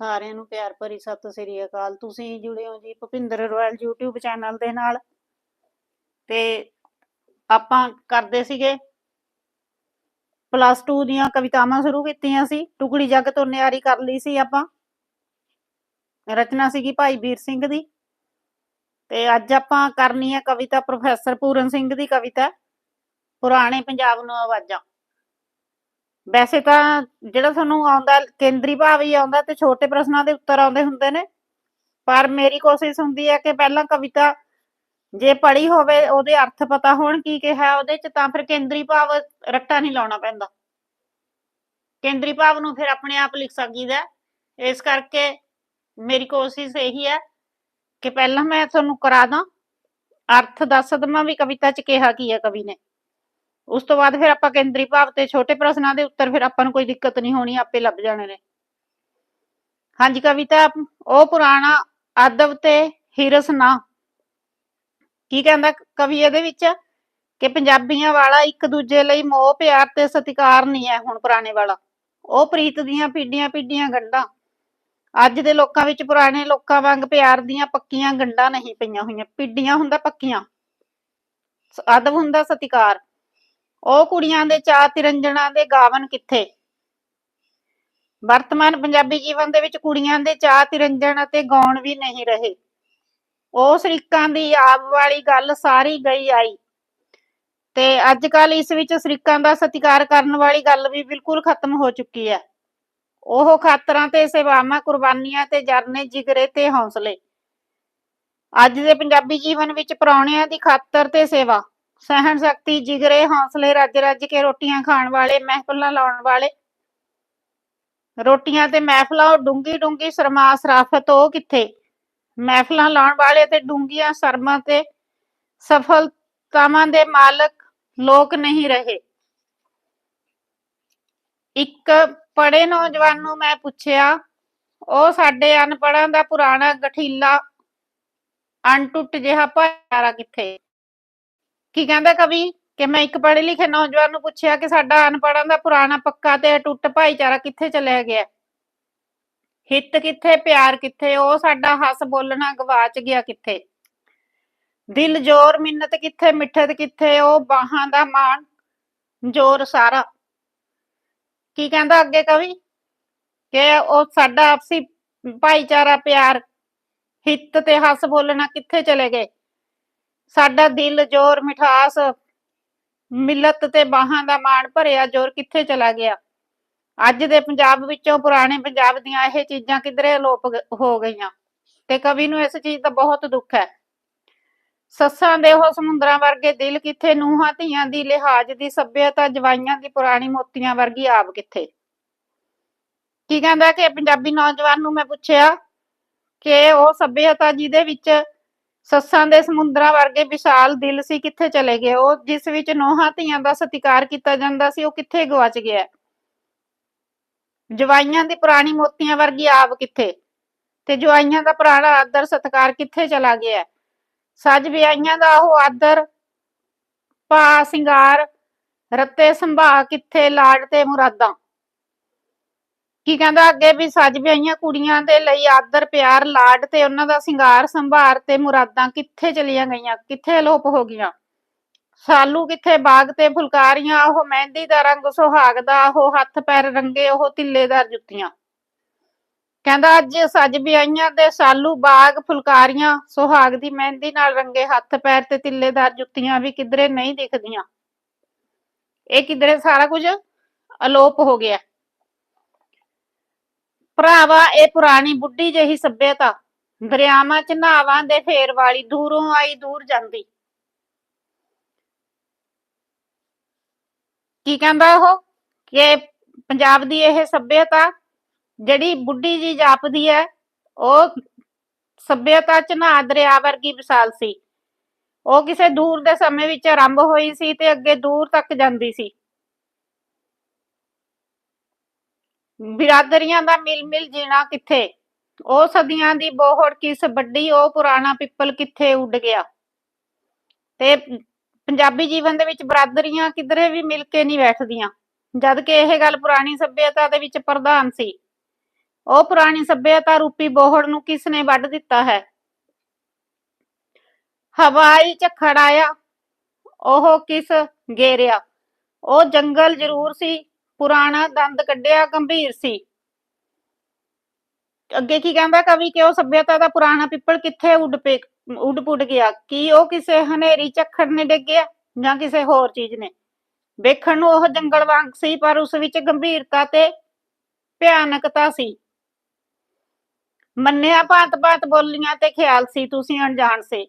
ਸਾਰਿਆਂ ਨੂੰ ਪਿਆਰ ਭਰੀ ਸਤਿ ਸ੍ਰੀ ਅਕਾਲ। ਤੁਸੀਂ ਜੁੜੇ ਹੋ ਜੀ ਭੁਪਿੰਦਰ ਰੋਇਲ YouTube ਚੈਨਲ ਦੇ ਨਾਲ। ਤੇ ਆਪਾਂ ਕਰਦੇ ਸੀਗੇ ਪਲੱਸ 2 ਦੀਆਂ ਕਵਿਤਾਵਾਂ ਸ਼ੁਰੂ ਕੀਤੀਆਂ ਸੀ। ਟੁਕੜੀ ਜੱਗ ਤੋਂ ਨਿਆਰੀ ਕਰ ਲਈ ਸੀ ਆਪਾਂ। ਰਚਨਾ ਸੀਗੀ ਭਾਈ ਵੀਰ ਸਿੰਘ ਦੀ। ਤੇ ਅੱਜ ਆਪਾਂ ਕਰਨੀ ਹੈ ਕਵਿਤਾ ਪ੍ਰੋਫੈਸਰ ਪੂਰਨ ਸਿੰਘ ਦੀ ਕਵਿਤਾ। ਪੁਰਾਣੇ ਪੰਜਾਬ ਨੂੰ ਆਵਾਜ਼ਾਂ। ਵੈਸੇ ਤਾਂ ਜਿਹੜਾ ਤੁਹਾਨੂੰ ਆਉਂਦਾ, ਕੇਂਦਰੀ ਭਾਵ ਹੀ ਆਉਂਦਾ ਤੇ ਛੋਟੇ ਪ੍ਰਸ਼ਨਾਂ ਦੇ ਉੱਤਰ ਆਉਂਦੇ ਹੁੰਦੇ ਨੇ। ਪਰ ਮੇਰੀ ਕੋਸ਼ਿਸ਼ ਹੁੰਦੀ ਹੈ ਕਿ ਪਹਿਲਾਂ ਕਵਿਤਾ ਜੇ ਪੜ੍ਹੀ ਹੋਵੇ, ਉਹਦੇ ਅਰਥ ਪਤਾ ਹੋਣ ਕੀ ਕਿਹਾ ਉਹਦੇ ਚ, ਤਾਂ ਫਿਰ ਕੇਂਦਰੀ ਭਾਵ ਰੱਟਾ ਨਹੀਂ ਲਾਉਣਾ ਪੈਂਦਾ। ਕੇਂਦਰੀ ਭਾਵ ਨੂੰ ਫਿਰ ਆਪਣੇ ਆਪ ਲਿਖ ਸਕੀਦਾ ਹੈ। ਇਸ ਕਰਕੇ ਮੇਰੀ ਕੋਸ਼ਿਸ਼ ਇਹੀ ਹੈ ਕਿ ਪਹਿਲਾਂ ਮੈਂ ਤੁਹਾਨੂੰ ਕਰਾ ਦਾਂ। ਅਰਥ ਦੱਸ ਦਵਾਂ ਵੀ ਕਵਿਤਾ ਚ ਕਿਹਾ ਕੀ ਹੈ ਕਵੀ ਨੇ। ਉਸ ਤੋਂ ਬਾਅਦ ਫਿਰ ਆਪਾਂ ਕੇਂਦਰੀ ਭਾਵ ਤੇ ਛੋਟੇ ਪ੍ਰਸ਼ਨਾਂ ਦੇ ਉੱਤਰ ਫਿਰ ਆਪਾਂ ਨੂੰ ਕੋਈ ਦਿੱਕਤ ਨਹੀਂ ਹੋਣੀ, ਆਪੇ ਲੱਭ ਜਾਣੇ ਨੇ। ਹਾਂਜੀ ਕਵਿਤਾ, ਉਹ ਪੁਰਾਣਾ ਅਦਬ ਤੇ ਹਿਰਸ ਨਾ। ਕੀ ਕਹਿੰਦਾ ਕਵੀ ਇਹਦੇ ਵਿੱਚ? ਕਿ ਪੰਜਾਬੀਆਂ ਵਾਲਾ ਇੱਕ ਦੂਜੇ ਲਈ ਮੋਹ, ਪਿਆਰ ਤੇ ਸਤਿਕਾਰ ਨਹੀਂ ਹੈ ਹੁਣ ਪੁਰਾਣੇ ਵਾਲਾ। ਉਹ ਪ੍ਰੀਤ ਦੀਆਂ ਪੀੜੀਆਂ ਪੀੜੀਆਂ ਗੰਢਾਂ। ਅੱਜ ਦੇ ਲੋਕਾਂ ਵਿੱਚ ਪੁਰਾਣੇ ਲੋਕਾਂ ਵਾਂਗ ਪਿਆਰ ਦੀਆਂ ਪੱਕੀਆਂ ਗੰਢਾਂ ਨਹੀਂ ਪਈਆਂ ਹੋਈਆਂ। ਪੀੜੀਆਂ ਹੁੰਦਾ ਪੱਕੀਆਂ। ਅਦਬ ਹੁੰਦਾ ਸਤਿਕਾਰ। ਉਹ ਕੁੜੀਆਂ ਦੇ ਚਾਅ ਤਿਰੰਜਣਾ ਦੇ ਗਾਵਨ ਕਿੱਥੇ? ਵਰਤਮਾਨ ਪੰਜਾਬੀ ਜੀਵਨ ਦੇ ਵਿੱਚ ਕੁੜੀਆਂ ਦੇ ਚਾਅ ਤਿਰੰਜਣ ਅਤੇ ਗਾਉਣ ਵੀ ਨਹੀਂ ਰਹੇ। ਉਹ ਸ਼ਰੀਕਾਂ ਦੀ ਆਪ ਵਾਲੀ ਗੱਲ ਸਾਰੀ ਗਈ ਆਈ। ਤੇ ਅੱਜ ਕੱਲ ਇਸ ਵਿੱਚ ਸ਼ਰੀਕਾਂ ਦਾ ਸਤਿਕਾਰ ਕਰਨ ਵਾਲੀ ਗੱਲ ਵੀ ਬਿਲਕੁਲ ਖਤਮ ਹੋ ਚੁੱਕੀ ਹੈ। ਉਹ ਖਾਤਰਾਂ ਤੇ ਸੇਵਾਵਾਂ, ਕੁਰਬਾਨੀਆਂ ਤੇ ਜਰਨੇ, ਜਿਗਰੇ ਤੇ ਹੌਸਲੇ। ਅੱਜ ਦੇ ਪੰਜਾਬੀ ਜੀਵਨ ਵਿੱਚ ਪ੍ਰਾਹੁਣਿਆਂ ਦੀ ਖਾਤਰ ਤੇ ਸੇਵਾ। ਸਹਿਣ ਸ਼ਕਤੀ, ਜਿਗਰੇ, ਹੌਸਲੇ, ਰੱਜ ਰੱਜ ਕੇ ਰੋਟੀਆਂ ਖਾਣ ਵਾਲੇ, ਮਹਿਫਲਾਂ ਲਾਉਣ ਵਾਲੇ। ਰੋਟੀਆਂ ਤੇ ਮਹਿਫਲਾਂ ਉਹ ਡੂੰਗੀ ਡੂੰਗੀ ਸਰਮਾ ਸਰਾਫਤ, ਉਹ ਕਿੱਥੇ? ਮਹਿਫਲਾਂ ਲਾਉਣ ਵਾਲੇ ਤੇ ਡੂੰਗੀਆਂ ਸਰਮਾਂ ਤੇ ਸਫਲਤਾਵਾਂ ਦੇ ਮਾਲਕ ਲੋਕ ਨਹੀਂ ਰਹੇ। ਇੱਕ ਪੜੇ ਨੌਜਵਾਨ ਨੂੰ ਮੈਂ ਪੁੱਛਿਆ, ਉਹ ਸਾਡੇ ਅਨਪੜਾਂ ਦਾ ਪੁਰਾਣਾ ਗਠੀਲਾ ਅਣਟੁੱਟ ਜਿਹਾ ਭਾਈਚਾਰਾ ਕਿੱਥੇ? ਕੀ ਕਹਿੰਦਾ ਕਵੀ? ਕਿ ਮੈਂ ਇੱਕ ਪੜ੍ਹੇ ਲਿਖੇ ਨੌਜਵਾਨ ਨੂੰ ਪੁੱਛਿਆ ਕਿ ਸਾਡਾ ਅਨਪੜਾਂ ਦਾ ਪੁਰਾਣਾ ਪੱਕਾ ਤੇ ਅਟੁੱਟ ਭਾਈਚਾਰਾ ਕਿੱਥੇ ਚਲਿਆ ਗਿਆ? ਹਿੱਤ ਕਿੱਥੇ, ਪਿਆਰ ਕਿੱਥੇ? ਉਹ ਸਾਡਾ ਹੱਸ, ਬੋਲਣਾ ਗਵਾਚ ਗਿਆ ਕਿੱਥੇ? ਦਿਲ, ਜੋਰ, ਮਿੰਨਤ ਕਿੱਥੇ? ਮਿੱਠਤ ਕਿੱਥੇ? ਉਹ ਬਾਹਾਂ ਦਾ ਮਾਣ, ਜੋਰ ਸਾਰਾ। ਕੀ ਕਹਿੰਦਾ ਅੱਗੇ ਕਵੀ? ਕਿ ਉਹ ਸਾਡਾ ਆਪਸੀ ਭਾਈਚਾਰਾ, ਪਿਆਰ, ਹਿੱਤ ਤੇ ਹੱਸ, ਬੋਲਣਾ ਕਿੱਥੇ ਚਲੇ ਗਏ? ਸਾਡਾ ਦਿਲ, ਜੋਰ, ਮਿਠਾਸ, ਮਿਲਤ ਤੇ ਬਾਹਾਂ ਦਾ ਮਾਣ ਭਰਿਆ ਜੋਰ ਕਿੱਥੇ ਚਲਾ ਗਿਆ? ਅੱਜ ਦੇ ਪੰਜਾਬ ਵਿੱਚੋਂ ਪੁਰਾਣੇ ਪੰਜਾਬ ਦੀਆਂ ਇਹ ਚੀਜ਼ਾਂ ਕਿਧਰੇ ਅਲੋਪ ਹੋ ਗਈਆਂ? ਤੇ ਕਵੀ ਨੂੰ ਇਸ ਚੀਜ਼ ਦਾ ਬਹੁਤ ਦੁੱਖ ਹੈ। ਸੱਸਾਂ ਦੇ ਉਹ ਸਮੁੰਦਰਾਂ ਵਰਗੇ ਦਿਲ ਕਿੱਥੇ, ਨੂਹਾਂ ਧੀਆਂ ਦੀ ਲਿਹਾਜ਼ ਦੀ ਸੱਭਿਅਤਾ, ਜਵਾਈਆਂ ਦੀ ਪੁਰਾਣੀ ਮੋਤੀਆਂ ਵਰਗੀ ਆਪ ਕਿੱਥੇ? ਕੀ ਕਹਿੰਦਾ ਕਿ ਪੰਜਾਬੀ ਨੌਜਵਾਨ ਨੂੰ ਮੈਂ ਪੁੱਛਿਆ ਕਿ ਉਹ ਸੱਭਿਅਤਾ ਜਿਹਦੇ ਵਿੱਚ ਸੱਸਾਂ ਦੇ ਸਮੁੰਦਰਾਂ ਵਰਗੇ ਵਿਸ਼ਾਲ ਦਿਲ ਸੀ ਕਿੱਥੇ ਚਲੇ ਗਏ? ਉਹ ਜਿਸ ਵਿੱਚ ਨੋਹਾਂ ਧੀਆਂ ਦਾ ਸਤਿਕਾਰ ਕੀਤਾ ਜਾਂਦਾ ਸੀ, ਉਹ ਕਿੱਥੇ ਗਵਾਚ ਗਿਆ? ਜਵਾਈਆਂ ਦੀ ਪੁਰਾਣੀ ਮੋਤੀਆਂ ਵਰਗੀ ਆਪ ਕਿੱਥੇ? ਤੇ ਜਵਾਈਆਂ ਦਾ ਪੁਰਾਣਾ ਆਦਰ ਸਤਿਕਾਰ ਕਿੱਥੇ ਚਲਾ ਗਿਆ? ਸੱਜ ਵਿਆਹੀਆਂ ਦਾ ਉਹ ਆਦਰ ਪਾ ਸਿੰਗਾਰ, ਰੱਤੇ ਸੰਭਾ ਕਿੱਥੇ, ਲਾਡ ਤੇ ਮੁਰਾਦਾਂ? ਕੀ ਕਹਿੰਦਾ ਅੱਗੇ ਵੀ ਸੱਜ ਵਿਆਹੀਆਂ ਕੁੜੀਆਂ ਦੇ ਲਈ ਆਦਰ, ਪਿਆਰ, ਲਾਡ ਤੇ ਉਹਨਾਂ ਦਾ ਸਿੰਗਾਰ, ਸੰਭਾਰ ਤੇ ਮੁਰਾਦਾਂ ਕਿੱਥੇ ਚਲੀਆਂ ਗਈਆਂ? ਕਿੱਥੇ ਅਲੋਪ ਹੋ ਗਈਆਂ? ਸਾਲੂ ਕਿੱਥੇ? ਬਾਗ ਤੇ ਫੁਲਕਾਰੀਆਂ, ਉਹ ਮਹਿੰਦੀ ਦਾ ਰੰਗ ਸੁਹਾਗ ਦਾ ਉਹ ਹੱਥ ਪੈਰ ਰੰਗੇ, ਉਹ ਤਿੱਲੇਦਾਰ ਜੁੱਤੀਆਂ। ਕਹਿੰਦਾ ਅੱਜ ਸੱਜ ਵਿਆਹੀਆਂ ਦੇ ਸਾਲੂ, ਬਾਗ, ਫੁਲਕਾਰੀਆਂ, ਸੁਹਾਗ ਦੀ ਮਹਿੰਦੀ ਨਾਲ ਰੰਗੇ ਹੱਥ ਪੈਰ ਤੇ ਤਿੱਲੇਦਾਰ ਜੁੱਤੀਆਂ ਵੀ ਕਿਧਰੇ ਨਹੀਂ ਦਿਖਦੀਆਂ। ਇਹ ਕਿਧਰੇ ਸਾਰਾ ਕੁਝ ਅਲੋਪ ਹੋ ਗਿਆ। ਭਰਾਵਾ ਇਹ ਪੁਰਾਣੀ ਬੁੱਢੀ ਜਿਹੀ ਸੱਭਿਅਤਾ। ਦਰਿਆਵਾਂ ਚ ਨਾਵਾਂ ਦੇ ਫੇਰ ਵਾਲੀ ਦੂਰੋਂ ਆਈ ਦੂਰ ਜਾਂਦੀ। ਕੀ ਕਹਿੰਦਾ ਉਹ? ਕਿ ਪੰਜਾਬ ਦੀ ਇਹ ਸੱਭਿਅਤਾ ਜਿਹੜੀ ਬੁੱਢੀ ਜੀ ਜਾਪਦੀ ਹੈ ਉਹ ਸੱਭਿਅਤਾ ਚ ਨਾ ਦਰਿਆ ਵਰਗੀ ਵਿਸ਼ਾਲ ਸੀ। ਉਹ ਕਿਸੇ ਦੂਰ ਦੇ ਸਮੇਂ ਵਿੱਚ ਆਰੰਭ ਹੋਈ ਸੀ ਤੇ ਅੱਗੇ ਦੂਰ ਤੱਕ ਜਾਂਦੀ ਸੀ। ਬਿਰਾਦਰੀਆਂ ਦਾ ਮਿਲ ਮਿਲ ਜੀਣਾ ਕਿੱਥੇ? ਉਹ ਸਦੀਆਂ ਦੀ ਬੋਹੜ ਕਿਸ ਵੱਡੀ, ਉਹ ਪੁਰਾਣਾ ਪਿੱਪਲ ਕਿੱਥੇ ਉੱਡ ਗਿਆ? ਤੇ ਪੰਜਾਬੀ ਜੀਵਨ ਦੇ ਵਿੱਚ ਬਰਾਦਰੀਆਂ ਕਿਧਰੇ ਵੀ ਮਿਲ ਕੇ ਨਹੀਂ ਬੈਠਦੀਆਂ। ਜਦ ਕਿ ਇਹ ਗੱਲ ਪੁਰਾਣੀ ਸੱਭਿਅਤਾ ਦੇ ਵਿੱਚ ਪ੍ਰਧਾਨ ਸੀ। ਉਹ ਪੁਰਾਣੀ ਸੱਭਿਅਤਾ ਰੂਪੀ ਬੋਹੜ ਨੂੰ ਕਿਸ ਨੇ ਵੱਢ ਦਿੱਤਾ ਹੈ? ਹਵਾਈ ਝੱਖੜ ਆਇਆ, ਉਹ ਕਿਸ ਗੇਰਿਆ? ਉਹ ਜੰਗਲ ਜ਼ਰੂਰ ਸੀ ਪੁਰਾਣਾ ਦੰਦ ਕੱਢਿਆ ਗੰਭੀਰ ਸੀ। ਅੱਗੇ ਕੀ ਕਹਿੰਦਾ ਕਵੀ ਕਿ ਉਹ ਸੱਭਿਅਤਾ ਦਾ ਪੁਰਾਣਾ ਪਿੱਪਲ ਕਿੱਥੇ ਉੱਡ ਪੇ, ਉੱਡ ਪੁੱਡ ਗਿਆ? ਕੀ ਉਹ ਕਿਸੇ ਹਨੇਰੀ ਝੱਖੜ ਨੇ ਡਿੱਗਿਆ ਜਾਂ ਕਿਸੇ ਹੋਰ ਚੀਜ਼ ਨੇ? ਵੇਖਣ ਨੂੰ ਉਹ ਜੰਗਲ ਵਾਂਗ ਸੀ, ਪਰ ਉਸ ਵਿੱਚ ਗੰਭੀਰਤਾ ਤੇ ਭਿਆਨਕਤਾ ਸੀ। ਮੰਨਿਆ ਭਾਂਤ-ਭਾਂਤ ਬੋਲੀਆਂ ਤੇ ਖਿਆਲ ਸੀ, ਤੁਸੀਂ ਅਣਜਾਣ ਸੇ।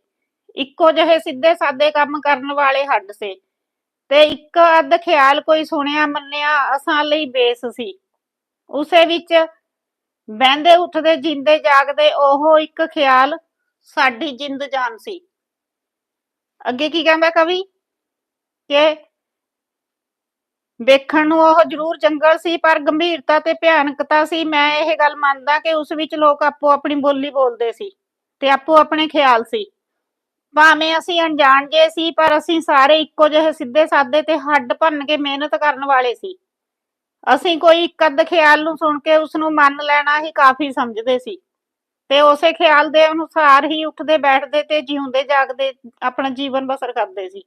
ਇੱਕੋ ਜਿਹੇ ਸਿੱਧੇ ਸਾਦੇ ਕੰਮ ਕਰਨ ਵਾਲੇ ਹੱਡ ਸੇ। ਤੇ ਇੱਕ ਅੱਧ ਖਿਆਲ ਕੋਈ ਸੁਣਿਆ, ਮੰਨਿਆ ਅਸਾਂ ਲਈ ਬੇਸ ਸੀ। ਉਸੇ ਵਿੱਚ ਬਹਿੰਦੇ, ਉੱਠਦੇ, ਜਿੰਦੇ, ਜਾਗਦੇ ਉਹ ਇੱਕ ਖਿਆਲ ਸਾਡੀ ਜਿੰਦ ਜਾਨ ਸੀ। ਅੱਗੇ ਕੀ ਕਹਿੰਦਾ ਕਵੀ? ਕਿ ਵੇਖਣ ਨੂੰ ਉਹ ਜ਼ਰੂਰ ਜੰਗਲ ਸੀ, ਪਰ ਗੰਭੀਰਤਾ ਤੇ ਭਿਆਨਕਤਾ ਸੀ। ਮੈਂ ਇਹ ਗੱਲ ਮੰਨਦਾ ਕਿ ਉਸ ਵਿੱਚ ਲੋਕ ਆਪੋ ਆਪਣੀ ਬੋਲੀ ਬੋਲਦੇ ਸੀ ਤੇ ਆਪੋ ਆਪਣੇ ਖਿਆਲ ਸੀ। ਭਾਵੇਂ ਅਸੀਂ ਅਣਜਾਣ ਜੇ ਸੀ, ਪਰ ਅਸੀਂ ਸਾਰੇ ਇੱਕੋ ਜਿਹੇ ਸਿੱਧੇ ਸਾਦੇ ਤੇ ਹੱਡ ਭੰਨ ਕੇ ਮਿਹਨਤ ਕਰਨ ਵਾਲੇ ਸੀ। ਅਸੀਂ ਕੋਈ ਇੱਕ ਅੱਧ ਖਿਆਲ ਨੂੰ ਸੁਣ ਕੇ ਉਸ ਨੂੰ ਮੰਨ ਲੈਣਾ ਹੀ ਕਾਫੀ ਸਮਝਦੇ ਸੀ। ਤੇ ਉਸੇ ਖਿਆਲ ਦੇ ਅਨੁਸਾਰ ਹੀ ਉੱਠਦੇ, ਬੈਠਦੇ ਤੇ ਜਿਉਂਦੇ, ਜਾਗਦੇ, ਆਪਣਾ ਜੀਵਨ ਬਸਰ ਕਰਦੇ ਸੀ।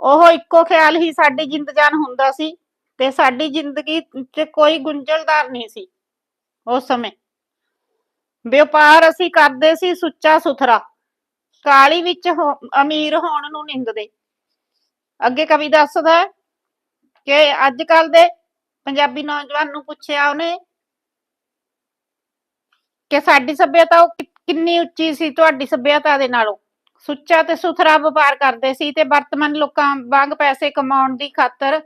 ਉਹ ਇੱਕੋ ਖਿਆਲ ਹੀ ਸਾਡੀ ਜਿੰਦ ਜਾਨ ਹੁੰਦਾ ਸੀ ਤੇ ਸਾਡੀ ਜ਼ਿੰਦਗੀ 'ਚ ਕੋਈ ਗੁੰਝਲਦਾਰ ਨਹੀਂ ਸੀ। ਉਸ ਸਮੇਂ ਵਪਾਰ ਅਸੀਂ ਕਰਦੇ ਸੀ ਸੁੱਚਾ ਸੁਥਰਾ। ਕਾਲੀ ਵਿੱਚ ਅਮੀਰ ਹੋਣ ਨੂੰ ਨਿੰਦਦੇ ਅੱਗੇ ਕਵੀ ਦੱਸਦਾ ਕਿ ਅੱਜ ਕੱਲ ਦੇ ਪੰਜਾਬੀ ਨੌਜਵਾਨ ਨੂੰ ਪੁੱਛਿਆ ਉਹਨੇ ਕਿ ਸਾਡੀ ਸੱਭਿਅਤਾ ਉਹ ਕਿੰਨੀ ਉੱਚੀ ਸੀ ਤੁਹਾਡੀ ਸੱਭਿਅਤਾ ਦੇ ਨਾਲੋਂ। ਸੁੱਚਾ ਤੇ ਸੁਥਰਾ ਵਪਾਰ ਕਰਦੇ ਸੀ ਤੇ ਵਰਤਮਾਨ ਲੋਕਾਂ ਵਾਂਗ ਪੈਸੇ ਕਮਾਉਣ ਦੀ ਖਾਤਰ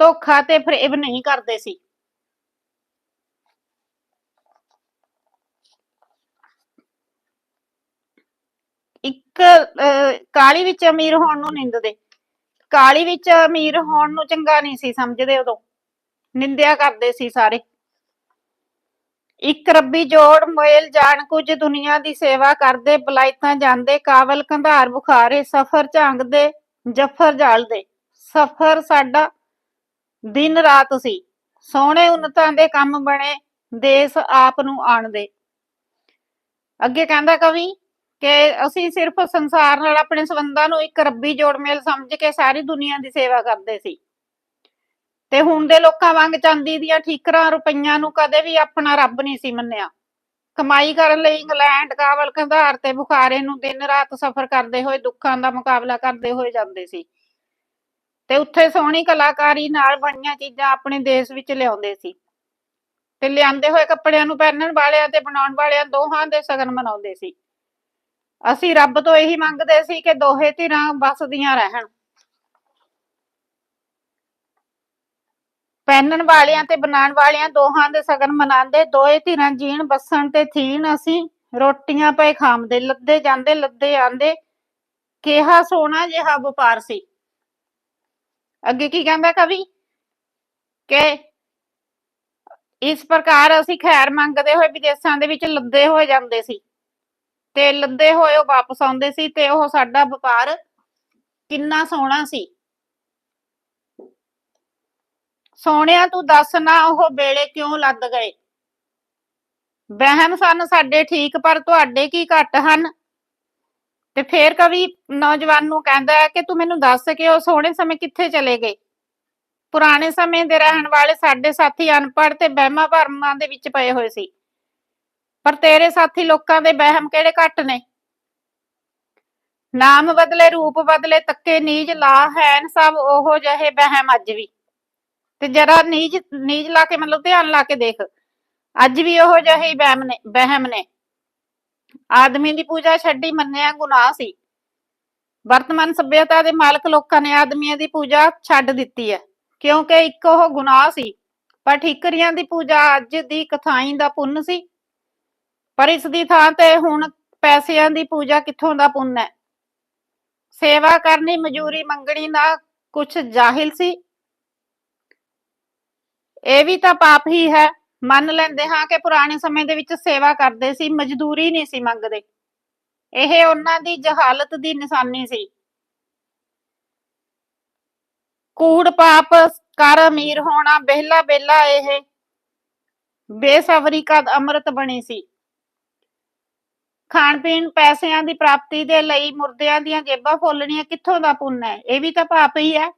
ਧੋਖਾ ਤੇ ਫਰੇਬ ਨਹੀਂ ਕਰਦੇ ਸੀ। ਇੱਕ ਕਾਲੀ ਵਿੱਚ ਅਮੀਰ ਹੋਣ ਨੂੰ ਨਿੰਦਦੇ। ਕਾਲੀ ਵਿੱਚ ਅਮੀਰ ਹੋਣ ਨੂੰ ਚੰਗਾ ਨਹੀਂ ਸੀ ਸਮਝਦੇ ਉਦੋਂ। ਨਿੰਦਿਆ ਕਰਦੇ ਸੀ ਸਾਰੇ। ਇੱਕ ਰੱਬੀ ਜੋੜ ਮੋਇਲ ਜਾਣ ਕੁਝ ਦੁਨੀਆ ਦੀ ਸੇਵਾ ਕਰਦੇ, ਬਲਾਇਤਾਂ ਜਾਂਦੇ ਕਾਬਲ ਕੰਧਾਰ ਬੁਖਾਰੇ, ਸਫਰ ਝਾਂਗਦੇ ਜਫਰ ਜਾਲਦੇ। ਸਫਰ ਸਾਡਾ ਦਿਨ ਰਾਤ ਸੀ। ਸੋਹਣੇ ਉਨਤਾਂ ਦੇ ਕੰਮ ਬਣੇ, ਦੇਸ ਆਪ ਨੂੰ ਆਣਦੇ। ਅੱਗੇ ਕਹਿੰਦਾ ਕਵੀ ਕਿ ਅਸੀਂ ਸਿਰਫ ਸੰਸਾਰ ਨਾਲ ਆਪਣੇ ਸੰਬੰਧਾਂ ਨੂੰ ਇੱਕ ਰੱਬੀ ਜੋੜ ਮੇਲ ਸਮਝ ਕੇ ਸਾਰੀ ਦੁਨੀਆ ਦੀ ਸੇਵਾ ਕਰਦੇ ਸੀ। ਤੇ ਹੁਣ ਦੇ ਲੋਕਾਂ ਵਾਂਗ ਚਾਂਦੀ ਦੀਆਂ ਠੀਕਰਾਂ ਰੁਪਈਆਂ ਨੂੰ ਕਦੇ ਵੀ ਆਪਣਾ ਰੱਬ ਨਹੀਂ ਸੀ ਮੰਨਿਆ। ਕਮਾਈ ਕਰਨ ਲਈ ਇੰਗਲੈਂਡ, ਕਾਬਲ ਕੰਧਾਰ ਤੇ ਬੁਖਾਰੇ ਨੂੰ ਦਿਨ ਰਾਤ ਸਫ਼ਰ ਕਰਦੇ ਹੋਏ ਦੁੱਖਾਂ ਦਾ ਮੁਕਾਬਲਾ ਕਰਦੇ ਹੋਏ ਜਾਂਦੇ ਸੀ। ਤੇ ਉੱਥੇ ਸੋਹਣੀ ਕਲਾਕਾਰੀ ਨਾਲ ਬਣੀਆਂ ਚੀਜ਼ਾਂ ਆਪਣੇ ਦੇਸ਼ ਵਿੱਚ ਲਿਆਉਂਦੇ ਸੀ। ਤੇ ਲਿਆਂਦੇ ਹੋਏ ਕੱਪੜਿਆਂ ਨੂੰ ਪਹਿਨਣ ਵਾਲਿਆਂ ਤੇ ਬਣਾਉਣ ਵਾਲਿਆਂ ਦੋਹਾਂ ਦੇ ਸਗਨ ਮਨਾਉਂਦੇ ਸੀ। ਅਸੀਂ ਰੱਬ ਤੋਂ ਇਹੀ ਮੰਗਦੇ ਸੀ ਕਿ ਦੋਹੇ ਧਿਰਾਂ ਵਸਦੀਆਂ ਰਹਿਣ। ਪਹਿਨਣ ਵਾਲਿਆਂ ਤੇ ਬਣਾਉਣ ਵਾਲਿਆਂ ਦੋਹਾਂ ਦੇ ਸਗਨ ਮਨਾਉਂਦੇ ਦੋਏ ਧਿਰਾਂ ਜੀਣ ਬਸਣ ਤੇ ਥੀਣ, ਅਸੀਂ ਰੋਟੀਆਂ ਪਏ ਖਾਂਦੇ, ਲੱਦੇ ਜਾਂਦੇ, ਲੱਦੇ ਆਂਦੇ, ਕਿਹਾ ਸੋਨਾ ਜਿਹਾ ਵਪਾਰ ਸੀ। ਅੱਗੇ ਕੀ ਕਹਿੰਦਾ ਕਵੀ? ਕਿ ਇਸ ਪ੍ਰਕਾਰ ਅਸੀਂ ਖੈਰ ਮੰਗਦੇ ਹੋਏ ਵਿਦੇਸ਼ਾਂ ਦੇ ਵਿੱਚ ਲੱਦੇ ਹੋਏ ਜਾਂਦੇ ਸੀ। ਤੇ ਲੱਦੇ ਹੋਏ ਉਹ ਵਾਪਸ ਆਉਂਦੇ ਸੀ ਤੇ ਉਹ ਸਾਡਾ ਵਪਾਰ ਕਿੰਨਾ ਸੋਹਣਾ ਸੀ। ਸੋਹਣਿਆ ਤੂੰ ਦੱਸ ਨਾ ਉਹ ਵੇਲੇ ਕਿਉਂ ਲੱਦ ਗਏ? ਵਹਿਮ ਸਨ ਸਾਡੇ ਠੀਕ, ਪਰ ਤੁਹਾਡੇ ਕੀ ਘੱਟ ਹਨ? ਤੇ ਫੇਰ ਕਵੀ ਨੌਜਵਾਨ ਨੂੰ ਕਹਿੰਦਾ ਹੈ ਕਿ ਤੂੰ ਮੈਨੂੰ ਦੱਸ ਕਿ ਉਹ ਸੋਹਣੇ ਸਮੇਂ ਕਿੱਥੇ ਚਲੇ ਗਏ? ਪੁਰਾਣੇ ਸਮੇਂ ਦੇ ਰਹਿਣ ਵਾਲੇ ਸਾਡੇ ਸਾਥੀ ਅਨਪੜ੍ਹ ਤੇ ਵਹਿਮਾਂ ਭਰਮਾਂ ਦੇ ਵਿੱਚ ਪਏ ਹੋਏ ਸੀ। ਪਰ ਤੇਰੇ ਸਾਥੀ ਲੋਕਾਂ ਦੇ ਵਹਿਮ ਕਿਹੜੇ ਘੱਟ ਨੇ? ਨਾਮ ਬਦਲੇ, ਰੂਪ ਬਦਲੇ, ਤੱਕੇ ਨੀਜ, ਲਾ, ਹੈਨ, ਸਭ ਉਹੋ ਜਿਹੇ ਵਹਿਮ ਅੱਜ ਵੀ। ਤੇ ਜਰਾ ਨੀਜ ਨੀਜ ਲਾ ਕੇ ਮਤਲਬ ਧਿਆਨ ਲਾ ਕੇ ਦੇਖ। ਅੱਜ ਵੀ ਉਹੋ ਜਿਹੇ ਹੀ ਵਹਿਮ ਨੇ ਵਹਿਮ ਨੇ। ਆਦਮੀ ਦੀ ਪੂਜਾ ਛੱਡੀ ਮੰਨਿਆ ਗੁਨਾਹ ਸੀ। ਵਰਤਮਾਨ ਸਭਿਅਤਾ ਦੇ ਮਾਲਕ ਲੋਕਾਂ ਨੇ ਆਦਮੀਆਂ ਦੀ ਪੂਜਾ ਛੱਡ ਦਿੱਤੀ ਹੈ। ਕਿਉਂਕਿ ਇੱਕ ਉਹ ਗੁਨਾਹ ਸੀ। ਪਰ ਠੀਕਰੀਆਂ ਦੀ ਪੂਜਾ ਅੱਜ ਦੀ ਕਥਾਈ ਦਾ ਪੁੰਨ ਸੀ। ਪਰ ਇਸ ਦੀ ਥਾਂ ਤੇ ਹੁਣ ਪੈਸਿਆਂ ਦੀ ਪੂਜਾ ਕਿੱਥੋਂ ਦਾ ਪੁੰਨ ਹੈ? ਸੇਵਾ ਕਰਨੀ ਮਜ਼ਦੂਰੀ ਮੰਗਣੀ ਦਾ ਕੁਛ ਜਾਹਿਲ ਸੀ? ਇਹ ਵੀ ਤਾਂ ਪਾਪ ਹੀ ਹੈ। ਮੰਨ ਲੈਂਦੇ ਹਾਂ ਕਿ ਪੁਰਾਣੇ ਸਮੇਂ ਦੇ ਵਿੱਚ ਸੇਵਾ ਕਰਦੇ ਸੀ, ਮਜ਼ਦੂਰੀ ਨਹੀਂ ਸੀ ਮੰਗਦੇ। ਇਹ ਉਹਨਾਂ ਦੀ ਜਹਾਲਤ ਦੀ ਨਿਸ਼ਾਨੀ ਸੀ। ਕੂੜ ਪਾਪ ਕਰ ਅਮੀਰ ਹੋਣਾ ਬਹਿਲਾ ਬੇਲਾ ਇਹ ਬੇਸਬਰੀ ਕਦ ਅੰਮ੍ਰਿਤ ਬਣੀ ਸੀ? ਖਾਣ ਪੀਣ ਪੈਸਿਆਂ ਦੀ ਪ੍ਰਾਪਤੀ ਦੇ ਲਈ ਮੁਰਦਿਆਂ ਦੀਆਂ ਜੇਬਾਂ ਫੋਲਣੀਆਂ ਕਿੱਥੋਂ ਦਾ ਪੁੰਨ ਹੈ? ਇਹ ਵੀ ਤਾਂ ਪਾਪ ਹੀ ਹੈ।